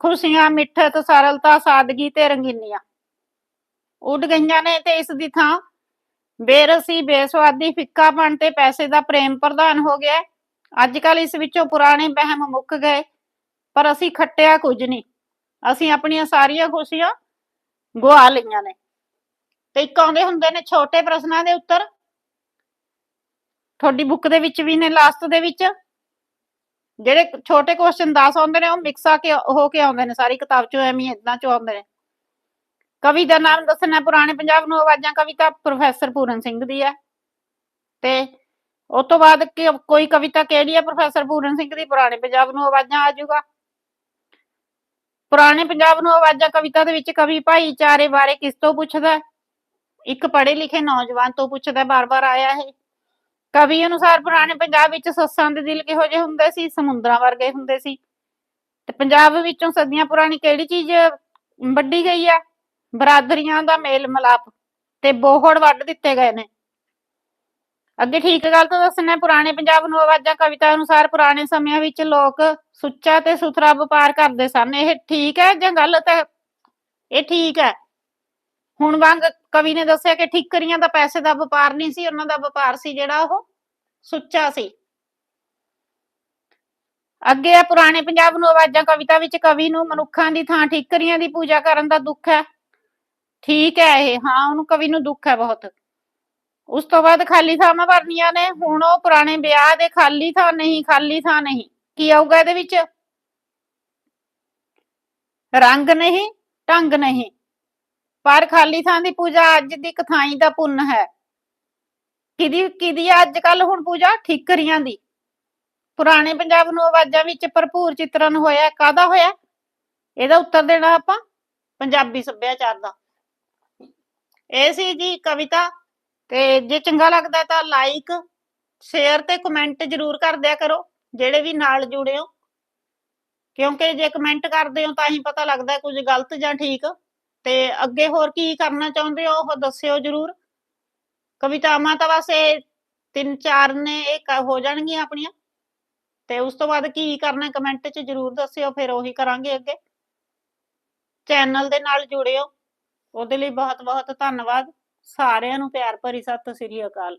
ਖੁਸ਼ੀਆਂ, ਮਿੱਠਤ, ਸਰਲਤਾ, ਸਾਦਗੀ ਤੇ ਰੰਗੀਨੀਆਂ। ਉੱਡ ਗਈਆਂ ਨੇ ਤੇ ਇਸ ਦੀ ਥਾਂ ਬੇਰਸੀ ਬੇਸਵਾਦੀ ਫਿੱਕਾਪਣ ਤੇ ਪੈਸੇ ਦਾ ਪ੍ਰੇਮ ਪ੍ਰਧਾਨ ਹੋ ਗਿਆ ਅੱਜ ਕੱਲ ਇਸ ਵਿੱਚੋਂ ਪੁਰਾਣੇ ਵਹਿਮ ਮੁੱਕ ਗਏ, ਪਰ ਅਸੀਂ ਖੱਟਿਆ ਕੁਝ ਨਹੀਂ। ਅਸੀਂ ਆਪਣੀਆਂ ਸਾਰੀਆਂ ਖੁਸ਼ੀਆਂ ਗਵਾ ਲਈਆਂ ਨੇ। ਤੇ ਇੱਕ ਆਉਂਦੇ ਹੁੰਦੇ ਨੇ ਛੋਟੇ ਪ੍ਰਸ਼ਨਾਂ ਦੇ ਉੱਤਰ। ਤੁਹਾਡੀ ਬੁੱਕ ਦੇ ਵਿੱਚ ਵੀ ਨੇ, ਲਾਸਟ ਦੇ ਵਿੱਚ। ਜਿਹੜੇ ਛੋਟੇ ਕੁਐਸਚਨ 10 ਆਉਂਦੇ ਨੇ, ਉਹ ਮਿਕਸ ਆ ਕੇ, ਹੋ ਕੇ ਆਉਂਦੇ ਨੇ, ਸਾਰੀ ਕਿਤਾਬ ਚੋਂ ਐਵੇਂ ਇਦਾਂ ਚੋਂ ਆਉਂਦੇ ਨੇ। ਕਵੀ ਦਾ ਨਾਮ ਦੱਸਣਾ ਪੁਰਾਣੇ ਪੰਜਾਬ ਨੂੰ ਆਵਾਜ਼ਾਂ ਕਵਿਤਾ ਪ੍ਰੋਫੈਸਰ ਪੂਰਨ ਸਿੰਘ ਦੀ ਹੈ। ਤੇ ਉਸ ਤੋਂ ਬਾਅਦ ਕਿ- ਕੋਈ ਕਵਿਤਾ ਕਿਹੜੀ ਹੈ? ਪ੍ਰੋਫੈਸਰ ਪੂਰਨ ਸਿੰਘ ਦੀ ਪੁਰਾਣੇ ਪੰਜਾਬ ਨੂੰ ਆਵਾਜ਼ਾਂ ਆ ਜਾਊਗਾ। ਪੁਰਾਣੇ ਪੰਜਾਬ ਨੂੰ ਆਵਾਜ਼ਾਂ ਕਵਿਤਾ ਦੇ ਵਿੱਚ ਕਵੀ ਭਾਈਚਾਰੇ ਬਾਰੇ ਕਿਸ ਤੋਂ ਪੁੱਛਦਾ ਇੱਕ ਪੜ੍ਹੇ ਲਿਖੇ ਨੌਜਵਾਨ ਤੋਂ ਪੁੱਛਦਾ ਬਾਰ-ਬਾਰ ਆਇਆ ਹੈ ਕਵੀ ਅਨੁਸਾਰ ਪੁਰਾਣੇ ਪੰਜਾਬ ਵਿੱਚ ਸੱਸਾਂ ਦੇ ਦਿਲ ਕਿਹੋ ਜਿਹੇ ਹੁੰਦੇ ਸੀ? ਸਮੁੰਦਰਾਂ ਵਰਗੇ ਹੁੰਦੇ ਸੀ। ਤੇ ਪੰਜਾਬ ਵਿੱਚੋਂ ਸਦੀਆਂ ਪੁਰਾਣੀ ਕਿਹੜੀ ਚੀਜ਼ ਵੱਢੀ ਗਈ ਆ ਬਰਾਦਰੀਆਂ ਦਾ ਮੇਲ ਮਲਾਪ ਤੇ ਬੋਹੜ ਵੱਢ ਦਿੱਤੇ ਗਏ ਨੇ। ਅੱਗੇ ਠੀਕ ਗੱਲ ਤਾਂ ਦੱਸਣਾ, ਪੁਰਾਣੇ ਪੰਜਾਬ ਨੂੰ ਆਵਾਜ਼ਾਂ ਕਵਿਤਾ ਅਨੁਸਾਰ ਪੁਰਾਣੇ ਸਮਿਆਂ ਵਿੱਚ ਲੋਕ ਸੁੱਚਾ ਤੇ ਸੁਥਰਾ ਵਪਾਰ ਕਰਦੇ ਸਨ। ਇਹ ਠੀਕ ਹੈ ਜਾਂ ਗਲਤ ਹੈ? ਇਹ ਠੀਕ ਹੈ। ਹੁਣ ਵਾਂਗ ਕਵੀ ਨੇ ਦੱਸਿਆ ਕਿ ਠਿੱਕਰੀਆਂ ਦਾ ਪੈਸੇ ਦਾ ਵਪਾਰ ਨਹੀਂ ਸੀ, ਉਹਨਾਂ ਦਾ ਵਪਾਰ ਸੀ ਜਿਹੜਾ ਉਹ ਸੁੱਚਾ ਸੀ। ਅੱਗੇ ਆ ਪੁਰਾਣੇ ਪੰਜਾਬ ਨੂੰ ਆਵਾਜ਼ਾਂ ਕਵਿਤਾ ਵਿੱਚ ਕਵੀ ਨੂੰ ਮਨੁੱਖਾਂ ਦੀ ਥਾਂ ਠਿੱਕਰੀਆਂ ਦੀ ਪੂਜਾ ਕਰਨ ਦਾ ਦੁੱਖ ਹੈ। ਠੀਕ ਹੈ ਇਹ, ਹਾਂ, ਉਹਨੂੰ ਕਵੀ ਨੂੰ ਦੁੱਖ ਹੈ ਬਹੁਤ। ਉਸ ਤੋਂ ਬਾਅਦ ਖਾਲੀ ਥਾਵਾਂ ਭਰਨੀਆਂ ਨੇ, ਹੁਣ ਉਹ ਪੁਰਾਣੇ ਵਿਆਹ ਦੇ ਖਾਲੀ ਥਾਂ ਨਹੀਂ, ਖਾਲੀ ਥਾਂ ਨਹੀਂ। ਕੀ ਆਊਗਾ ਇਹਦੇ ਵਿੱਚ? ਰੰਗ ਨਹੀਂ, ਢੰਗ ਨਹੀਂ। ਪਰ ਖਾਲੀ ਥਾਂ ਦੀ ਪੂਜਾ ਅੱਜ ਦੀ ਕਥਾਈ ਦਾ ਪੁੰਨ ਹੈ। ਕਿਦੀ ਕਿਦੀ ਹੈ ਅੱਜ ਕੱਲ ਹੁਣ ਪੂਜਾ? ਠੀਕਰੀਆਂ ਦੀ। ਪੁਰਾਣੇ ਪੰਜਾਬ ਨੂੰ ਆਵਾਜ਼ਾਂ ਵਿੱਚ ਭਰਪੂਰ ਚਿਤਰਨ ਹੋਇਆ ਕਾਦਾ ਹੋਇਆ? ਇਹਦਾ ਉੱਤਰ ਦੇਣਾ ਆਪਾਂ, ਪੰਜਾਬੀ ਸੱਭਿਆਚਾਰ ਦਾ। ਇਹ ਸੀ ਜੀ ਕਵਿਤਾ ਤੇ ਜੇ ਚੰਗਾ ਲੱਗਦਾ ਤਾਂ ਲਾਈਕ ਸ਼ੇਅਰ ਤੇ ਕਮੈਂਟ ਜਰੂਰ ਕਰ ਦਿਆ ਕਰੋ, ਜਿਹੜੇ ਵੀ ਨਾਲ ਜੁੜੇ ਹੋ। ਕਿਉਂਕਿ ਜੇ ਕਮੈਂਟ ਕਰਦੇ ਹੋ ਤਾਂ ਹੀ ਪਤਾ ਲੱਗਦਾ ਕੁਝ ਗਲਤ ਜਾਂ ਠੀਕ। ਤੇ ਅੱਗੇ ਹੋਰ ਕੀ ਕਰਨਾ ਚਾਹੁੰਦੇ ਹੋ ਉਹ ਦੱਸਿਓ ਜਰੂਰ। ਕਵਿਤਾਵਾਂ ਤਾਂ ਬਸ ਇਹ ਤਿੰਨ ਚਾਰ ਨੇ, ਇਹ ਹੋ ਜਾਣਗੀਆਂ ਆਪਣੀਆਂ। ਤੇ ਉਸ ਤੋਂ ਬਾਅਦ ਕੀ ਕਰਨਾ ਕਮੈਂਟ 'ਚ ਜਰੂਰ ਦੱਸਿਓ, ਫਿਰ ਉਹੀ ਕਰਾਂਗੇ ਅੱਗੇ। ਚੈਨਲ ਦੇ ਨਾਲ ਜੁੜਿਓ ਉਹਦੇ ਲਈ ਬਹੁਤ ਬਹੁਤ ਧੰਨਵਾਦ। ਸਾਰਿਆਂ ਨੂੰ ਪਿਆਰ ਭਰੀ ਸਤਿ ਸ੍ਰੀ ਅਕਾਲ।